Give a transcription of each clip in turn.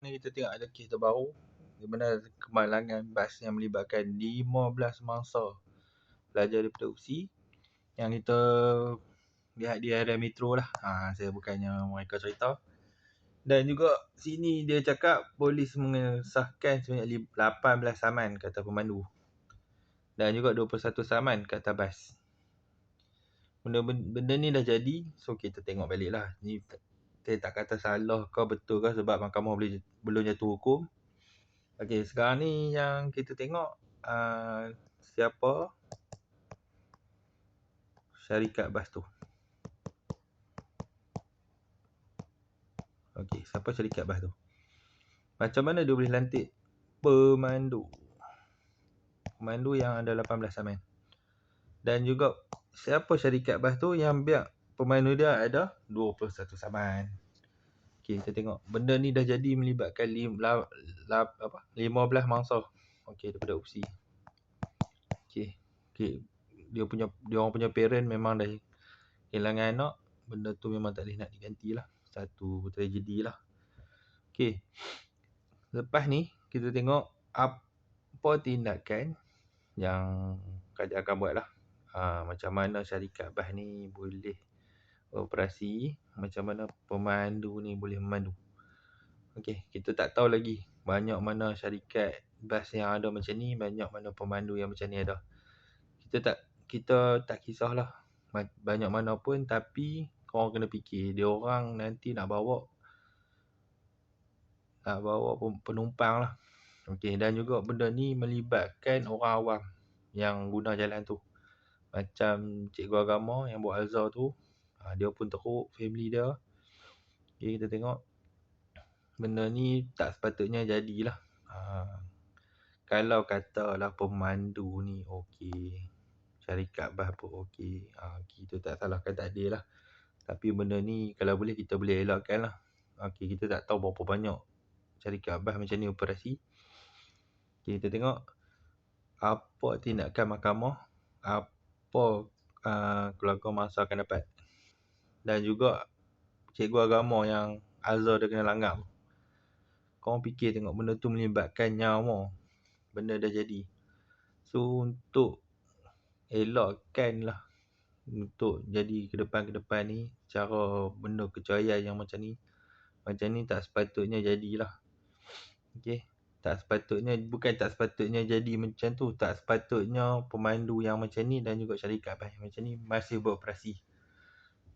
Ni kita tengok ada kes terbaru di mana kemalangan bas yang melibatkan 15 mangsa pelajar daripada UPSI yang kita lihat di area metro lah. Ha, saya bukannya mereka cerita. Dan juga sini dia cakap polis mengesahkan sebanyak 18 saman kata pemandu. Dan juga 21 saman kata bas. Benda, benda ni dah jadi. So kita tengok balik lah. Ni saya tak kata salah ke betul ke sebab mahkamah boleh belum jatuh hukum. Okey, sekarang ni yang kita tengok uh, siapa syarikat bas tu. Okey, siapa syarikat bas tu? Macam mana dia boleh lantik pemandu? Pemandu yang ada 18 saman. Dan juga siapa syarikat bas tu yang biar pemandu dia ada 21 saman. Okey, kita tengok. Benda ni dah jadi melibatkan lim, la, la, apa, 15 mangsa. Okey, daripada UPSI. Okey. Okey. Dia punya dia orang punya parent memang dah kehilangan anak. Benda tu memang tak boleh nak diganti lah. Satu tragedi lah. Okey. Lepas ni, kita tengok apa tindakan yang kerajaan akan buat lah. Ha, macam mana syarikat bas ni boleh operasi macam mana pemandu ni boleh memandu. Okey, kita tak tahu lagi banyak mana syarikat bas yang ada macam ni, banyak mana pemandu yang macam ni ada. Kita tak kita tak kisahlah banyak mana pun tapi kau kena fikir dia orang nanti nak bawa nak bawa penumpang lah. Okey, dan juga benda ni melibatkan orang awam yang guna jalan tu. Macam cikgu agama yang buat azhar tu, Ha, dia pun teruk family dia. Okay, kita tengok. Benda ni tak sepatutnya jadilah. Ha, kalau katalah pemandu ni okey. Syarikat bas pun okey. Ha, kita tak salahkan tak lah. Tapi benda ni kalau boleh kita boleh elakkan lah. Okey, kita tak tahu berapa banyak syarikat bas macam ni operasi. Okay, kita tengok apa tindakan mahkamah. Apa uh, keluarga masa akan dapat dan juga cikgu agama yang Azhar dia kena langgar kau fikir tengok benda tu melibatkan nyawa benda dah jadi. So untuk elakkan lah untuk jadi ke depan ke depan ni cara benda kecayaan yang macam ni macam ni tak sepatutnya jadilah. Okey? Tak sepatutnya bukan tak sepatutnya jadi macam tu tak sepatutnya pemandu yang macam ni dan juga syarikat yang macam ni masih beroperasi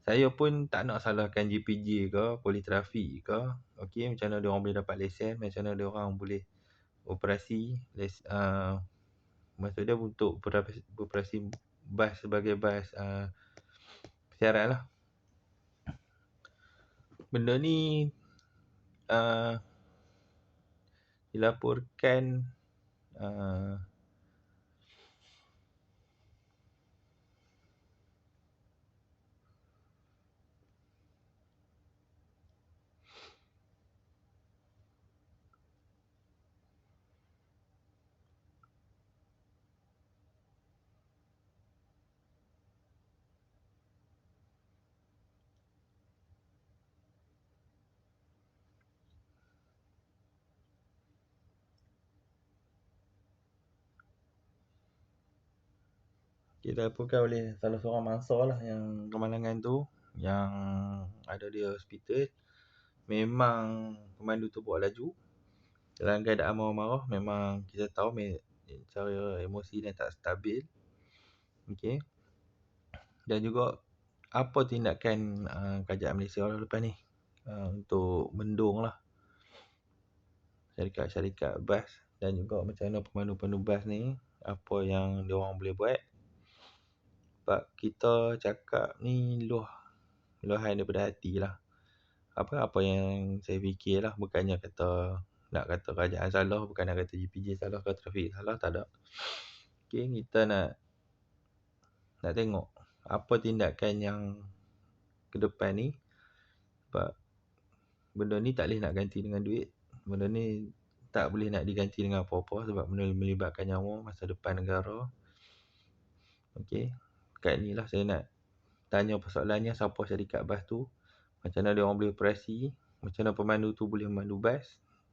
saya pun tak nak salahkan JPJ ke, polis trafik ke. Okey, macam mana dia orang boleh dapat lesen, macam mana dia orang boleh operasi les, uh, maksud dia untuk beroperasi bas sebagai bas uh, siaran lah. Benda ni uh, dilaporkan uh, kita laporkan oleh salah seorang mangsa lah yang kemalangan tu yang ada di hospital. Memang pemandu tu buat laju. Dalam keadaan marah-marah memang kita tahu cara emosi dia tak stabil. Okey. Dan juga apa tindakan uh, kerajaan Malaysia lah lepas ni? Uh, untuk mendung lah. Syarikat-syarikat bas dan juga macam mana pemandu-pemandu bas ni apa yang dia orang boleh buat sebab kita cakap ni luah luahan daripada hati lah. Apa apa yang saya fikir lah. Bukannya kata nak kata kerajaan salah bukan nak kata GPJ salah ke trafik salah tak ada. Okay, kita nak nak tengok apa tindakan yang ke depan ni. Sebab benda ni tak boleh nak ganti dengan duit. Benda ni tak boleh nak diganti dengan apa-apa sebab melibatkan nyawa masa depan negara. Okey kat ni lah saya nak tanya persoalannya siapa syarikat bas tu macam mana dia orang boleh operasi macam mana pemandu tu boleh memandu bas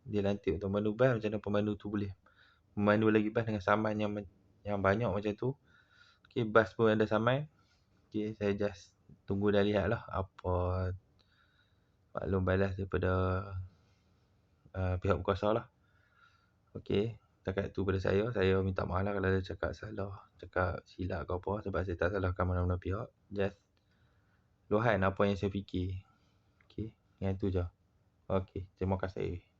dia lantik untuk memandu bas macam mana pemandu tu boleh memandu lagi bas dengan saman yang yang banyak macam tu. Okay, bas pun ada saman. Okay, saya just tunggu dan lihat lah apa maklum balas daripada uh, pihak berkuasa lah. Ok Takat tu pada saya, saya minta maaf lah kalau ada cakap salah, cakap silap ke apa sebab saya tak salahkan mana-mana pihak. Just luahan apa yang saya fikir. Okay, yang tu je. Okay, terima kasih.